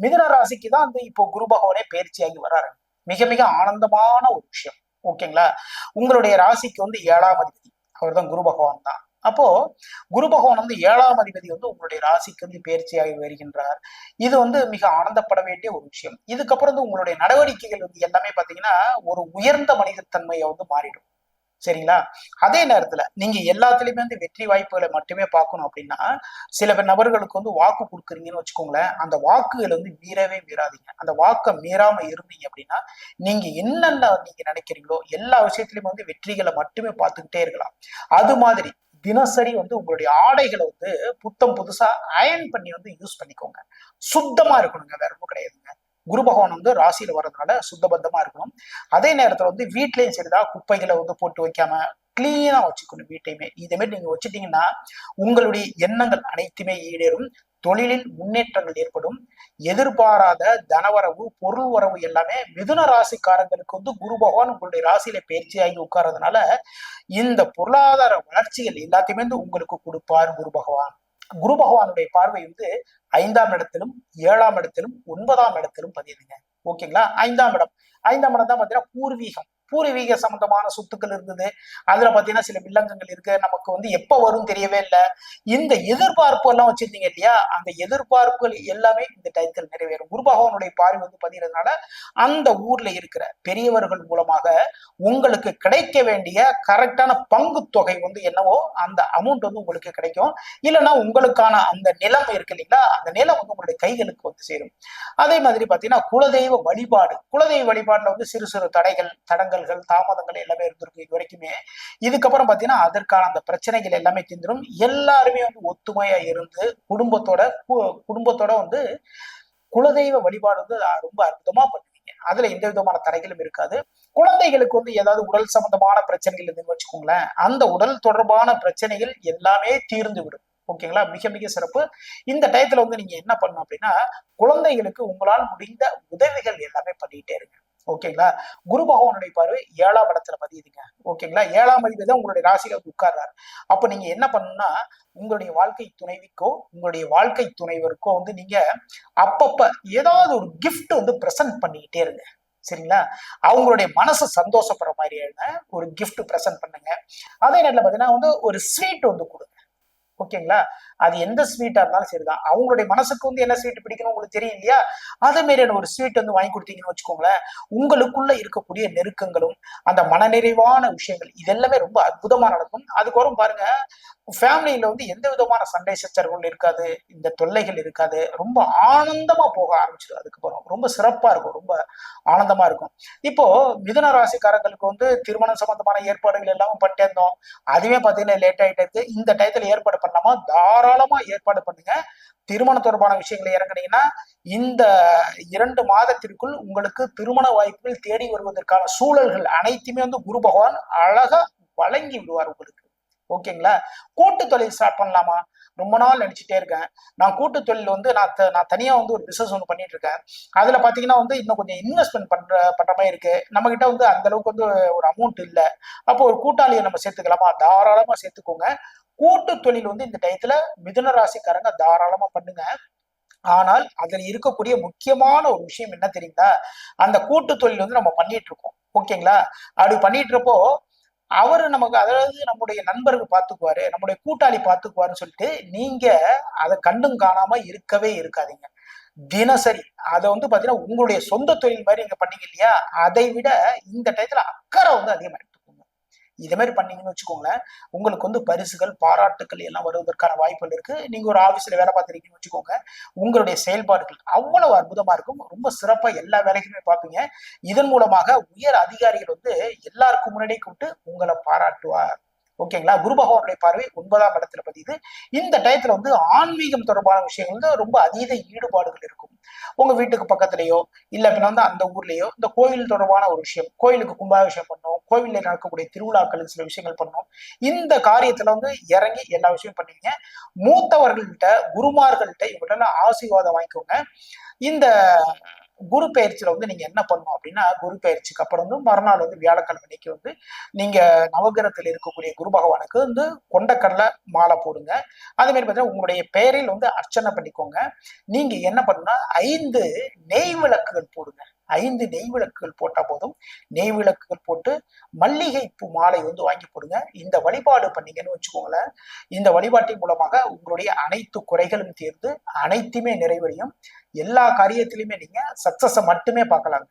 மிதுன ராசிக்கு தான் வந்து இப்போ குரு பகவானே பயிற்சியாகி வர்றாரு. மிக மிக ஆனந்தமான ஒரு விஷயம். ஓகேங்களா? உங்களுடைய ராசிக்கு வந்து ஏழாம் அதிபதி. அவர் தான் குரு பகவான் தான். அப்போ குரு பகவான் வந்து ஏழாம் அதிபதி வந்து உங்களுடைய ராசிக்கு வந்து பயிற்சியாகி வருகின்றார். இது வந்து மிக ஆனந்தப்பட வேண்டிய ஒரு விஷயம். இதுக்கப்புறம் வந்து உங்களுடைய நடவடிக்கைகள் வந்து எல்லாமே பாத்தீங்கன்னா ஒரு உயர்ந்த மனிதத்தன்மையை வந்து மாறிடும். சரிங்களா? அதே நேரத்துல நீங்க எல்லாத்துலயுமே வந்து வெற்றி வாய்ப்புகளை மட்டுமே பார்க்கணும் அப்படின்னா சில நபர்களுக்கு வந்து வாக்கு கொடுக்குறீங்கன்னு வச்சுக்கோங்களேன். அந்த வாக்குகள் வந்து மீறவே மீறாதீங்க. அந்த வாக்கை மீறாம இருந்தீங்க அப்படின்னா நீங்க என்னென்ன நீங்க நினைக்கிறீங்களோ எல்லா விஷயத்திலயும் வந்து வெற்றிகளை மட்டுமே பார்த்துக்கிட்டே இருக்கலாம். அது மாதிரி தினசரி வந்து உங்களுடைய ஆடைகளை வந்து புத்தம் புதுசா அயன் பண்ணி வந்து யூஸ் பண்ணிக்கோங்க. சுத்தமா இருக்கணுங்க. வேற ஒன்றும் கிடையாதுங்க. குரு பகவான் வந்து ராசியில வர்றதுனால சுத்தபத்தமா இருக்கணும். அதே நேரத்துல வந்து வீட்லயும் சரிதான் குப்பைகளை வந்து போட்டு வைக்காம கிளீனா வச்சுக்கணும் வீட்டையுமே. இதே மாதிரி நீங்க வச்சுட்டீங்கன்னா உங்களுடைய எண்ணங்கள் அனைத்துமே ஈடேறும். தொழிலில் முன்னேற்றங்கள் ஏற்படும். எதிர்பாராத தனவரவு பொருள் வரவு எல்லாமே மிதுன ராசிக்காரங்களுக்கு வந்து குரு பகவான் உங்களுடைய ராசியில பயிற்சியாகி உட்கார்றதுனால இந்த பொருளாதார வளர்ச்சிகள் எல்லாத்தையுமே வந்து உங்களுக்கு கொடுப்பார் குரு பகவான். குரு பகவானுடைய பார்வை வந்து ஐந்தாம் இடத்திலும் ஏழாம் இடத்திலும் ஒன்பதாம் இடத்திலும் பதியுதுங்க. ஓகேங்களா? ஐந்தாம் இடம். ஐந்தாம் இடம் தான் பாத்தீங்கன்னா பூர்வீகம். பூர்வீக சம்பந்தமான சொத்துக்கள் இருந்தது. அதுல பாத்தீங்கன்னா சில வில்லங்கங்கள் இருக்கு. நமக்கு வந்து எப்ப வரும் தெரியவே இல்லை. இந்த எதிர்பார்ப்பு எல்லாம் வச்சிருந்தீங்க இல்லையா? அந்த எதிர்பார்ப்புகள் எல்லாமே இந்த டயத்தில் நிறைவேறும். குருபகவானுடைய பார்வை வந்து பதிகிறதுனால அந்த ஊர்ல இருக்கிற பெரியவர்கள் மூலமாக உங்களுக்கு கிடைக்க வேண்டிய கரெக்டான பங்கு தொகை வந்து என்னவோ அந்த அமௌண்ட் வந்து உங்களுக்கு கிடைக்கும். இல்லைன்னா உங்களுக்கான அந்த நிலம் இருக்கு இல்லைங்களா? அந்த நிலம் வந்து உங்களுடைய கைகளுக்கு வந்து சேரும். அதே மாதிரி பாத்தீங்கன்னா குலதெய்வ வழிபாடு. குலதெய்வ வழிபாடுல வந்து சிறு சிறு தடைகள் தடங்கள் சிக்கல்கள் தாமதங்கள் எல்லாமே இருந்திருக்கு இது வரைக்குமே. இதுக்கப்புறம் பாத்தீங்கன்னா அதற்கான அந்த பிரச்சனைகள் எல்லாமே தீர்ந்துடும் எல்லாருமே வந்து ஒத்துமையா இருந்து குடும்பத்தோட குடும்பத்தோட வந்து குலதெய்வ வழிபாடு வந்து ரொம்ப அற்புதமா பண்ணுவீங்க. அதுல எந்த விதமான தடைகளும் இருக்காது. குழந்தைகளுக்கு வந்து ஏதாவது உடல் சம்பந்தமான பிரச்சனைகள் இருந்துன்னு வச்சுக்கோங்களேன் அந்த உடல் தொடர்பான பிரச்சனைகள் எல்லாமே தீர்ந்து விடும் ஓகேங்களா? மிக மிக சிறப்பு. இந்த டயத்துல வந்து நீங்க என்ன பண்ணணும் அப்படின்னா குழந்தைகளுக்கு உங்களால் முடிந்த உதவிகள் எல்லாமே பண்ணிட்டே இருங்க. ஓகேங்களா குரு பகவானுடைய பார்வை ஏழாம் இடத்துல பதியுதுங்க. ஓகேங்களா ஏழாம் அதிபதி தான் உங்களுடைய ராசியில வந்து உட்கார்றாரு. அப்ப நீங்க என்ன பண்ணணும்னா உங்களுடைய வாழ்க்கை துணைவிக்கோ உங்களுடைய வாழ்க்கை துணைவருக்கோ வந்து நீங்க அப்பப்ப ஏதாவது ஒரு கிஃப்ட் வந்து பிரசன்ட் பண்ணிக்கிட்டே இருங்க. சரிங்களா? அவங்களுடைய மனசு சந்தோஷப்படுற மாதிரியான ஒரு கிஃப்ட் பிரசன்ட் பண்ணுங்க. அதே நேரத்தில் பார்த்தீங்கன்னா வந்து ஒரு ஸ்வீட் வந்து கொடுங்க. ஓகேங்களா? அது எந்த ஸ்வீட்டா இருந்தாலும் சரிதான். அவங்களுடைய மனசுக்கு வந்து என்ன ஸ்வீட் பிடிக்கணும் உங்களுக்கு தெரியும் இல்லையா? அதே மாதிரியான ஒரு ஸ்வீட் வந்து வாங்கி கொடுத்தீங்கன்னு வச்சுக்கோங்களேன் உங்களுக்குள்ள இருக்கக்கூடிய நெருக்கங்களும் அந்த மனநிறைவான விஷயங்கள் இதெல்லாமே ரொம்ப அற்புதமா நடக்கும். அதுக்கப்புறம் பாருங்க ஃபேமிலியில வந்து எந்த விதமான சண்டை சச்சரவுகள் இருக்காது இந்த தொல்லைகள் இருக்காது. ரொம்ப ஆனந்தமா போக ஆரம்பிச்சிடும் அதுக்கப்புறம். ரொம்ப சிறப்பா இருக்கும். ரொம்ப ஆனந்தமா இருக்கும். இப்போ மிதுன ராசிக்காரங்களுக்கு வந்து திருமணம் சம்பந்தமான ஏற்பாடுகள் எல்லாமே பண்ணிட்டே இருந்தோம் அதுவே பாத்தீங்கன்னா லேட் ஆயிட்டு இருக்கு இந்த டயத்துல ஏற்பாடு பண்ணாம தாராளமா ஏற்பாடு பண்ணுங்க. திருமணம் தொடர்பான விஷயங்களை இறங்குனீங்கன்னா இந்த இரண்டு மாதத்திற்குள் உங்களுக்கு திருமண வாய்ப்புகள் தேடி வருவதற்கான சூழல்கள் அனைத்துமே வந்து குரு பகவான் அழகா வழங்கி விடுவார் உங்களுக்கு. ஓகேங்களா? கூட்டு தொழில் ஸ்டார்ட் பண்ணலாமா? ரொம்ப நாள் நினைச்சிட்டே இருக்கேன். நான் கூட்டு தொழில் வந்து நான் த- நான் தனியா வந்து ஒரு பிசினஸ் ஒன்று பண்ணிட்டு இருக்கேன். அதுல பாத்தீங்கன்னா வந்து இன்னும் கொஞ்சம் இன்வெஸ்ட்மெண்ட் பண்ற பண்ற மாதிரி இருக்கு. நம்ம கிட்ட வந்து அந்த அளவுக்கு வந்து ஒரு அமௌண்ட் இல்லை. அப்போ ஒரு கூட்டாளியை நம்ம சேர்த்துக்கலாமா? தாராளமா சேர்த்துக்கோங்க. கூட்டு தொழில் வந்து இந்த டயத்துல மிதுன ராசிக்காரங்க தாராளமா பண்ணுங்க. ஆனால் அதில் இருக்கக்கூடிய முக்கியமான ஒரு விஷயம் என்ன தெரியுங்களா? அந்த கூட்டு தொழில் வந்து நம்ம பண்ணிட்டு இருக்கோம். ஓகேங்களா? அப்படி பண்ணிட்டு இருப்போ அவரு நமக்கு அதாவது நம்முடைய நண்பர்கள் பார்த்துக்குவாரு நம்முடைய கூட்டாளி பார்த்துக்குவாருன்னு சொல்லிட்டு நீங்க அதை கண்டும் காணாம இருக்கவே இருக்காதீங்க. தினசரி அதை வந்து பாத்தீங்கன்னா உங்களுடைய சொந்த தொழில் மாதிரி நீங்க பண்ணீங்க இல்லையா? அதை விட இந்த டயத்துல அக்கறை வந்து அதிகமா இதே மாதிரி பண்ணீங்கன்னு வச்சுக்கோங்களேன். உங்களுக்கு வந்து பரிசுகள் பாராட்டுக்கள் எல்லாம் வருவதற்கான வாய்ப்புகள் இருக்கு. நீங்க ஒரு ஆபீஸ்ல வேலை பார்த்துருக்கீங்கன்னு வச்சுக்கோங்க. உங்களுடைய செயல்பாடுகள் அவ்வளவு அற்புதமா இருக்கும். ரொம்ப சிறப்பா எல்லா வேலைகளுமே பார்ப்பீங்க. இதன் மூலமாக உயர் அதிகாரிகள் வந்து எல்லாருக்கும் முன்னாடியே கூப்பிட்டு உங்களை பாராட்டுவார். ஓகேங்களா? குரு பகவானுடைய பார்வை ஒன்பதாம் இடத்துல பதியுது. இந்த டயத்துல வந்து ஆன்மீகம் தொடர்பான விஷயங்கள் வந்து ரொம்ப அதீத ஈடுபாடுகள் இருக்கும். உங்க வீட்டுக்கு பக்கத்துலயோ இல்ல அப்படின்னா வந்து அந்த ஊர்லயோ இந்த கோயில் தொடர்பான ஒரு விஷயம் கோயிலுக்கு கும்பாபிஷேகம் பண்ணும் கோவில்ல நடக்கக்கூடிய திருவிழாக்கள் சில விஷயங்கள் பண்ணும். இந்த காரியத்துல வந்து இறங்கி எல்லா விஷயமும் பண்ணுவீங்க மூத்தவர்கள்ட்ட குருமார்கள்ட்ட இவங்கள்ட்ட ஆசீர்வாதம் வாங்கிக்கோங்க. இந்த குரு பயிற்சியில வந்து நீங்க என்ன பண்ணணும் அப்படின்னா குரு பயிற்சிக்கு அப்புறம் வந்து மறுநாள் வந்து வியாழக்கிழமை அன்னைக்கு வந்து நீங்க நவகிரகத்தில் இருக்கக்கூடிய குரு பகவானுக்கு வந்து கொண்டக்கடலை மாலை போடுங்க. அதே மாதிரி பார்த்தீங்கன்னா உங்களுடைய பெயரில் வந்து அர்ச்சனை பண்ணிக்கோங்க. நீங்க என்ன பண்ணணும்னா ஐந்து நெய் விளக்குகள் போடுங்க. ஐந்து நெய் விளக்குகள் போட்டால் போதும். நெய் விளக்குகள் போட்டு மல்லிகை பூ மாலை வந்து வாங்கி போடுங்க. இந்த வழிபாடு பண்ணீங்கன்னு வச்சுக்கோங்களேன். இந்த வழிபாட்டின் மூலமாக உங்களுடைய அனைத்து குறைகளும் தீர்ந்து அனைத்துமே நிறைவடையும். எல்லா காரியத்திலுமே நீங்க சக்சஸை மட்டுமே பார்க்கலாங்க.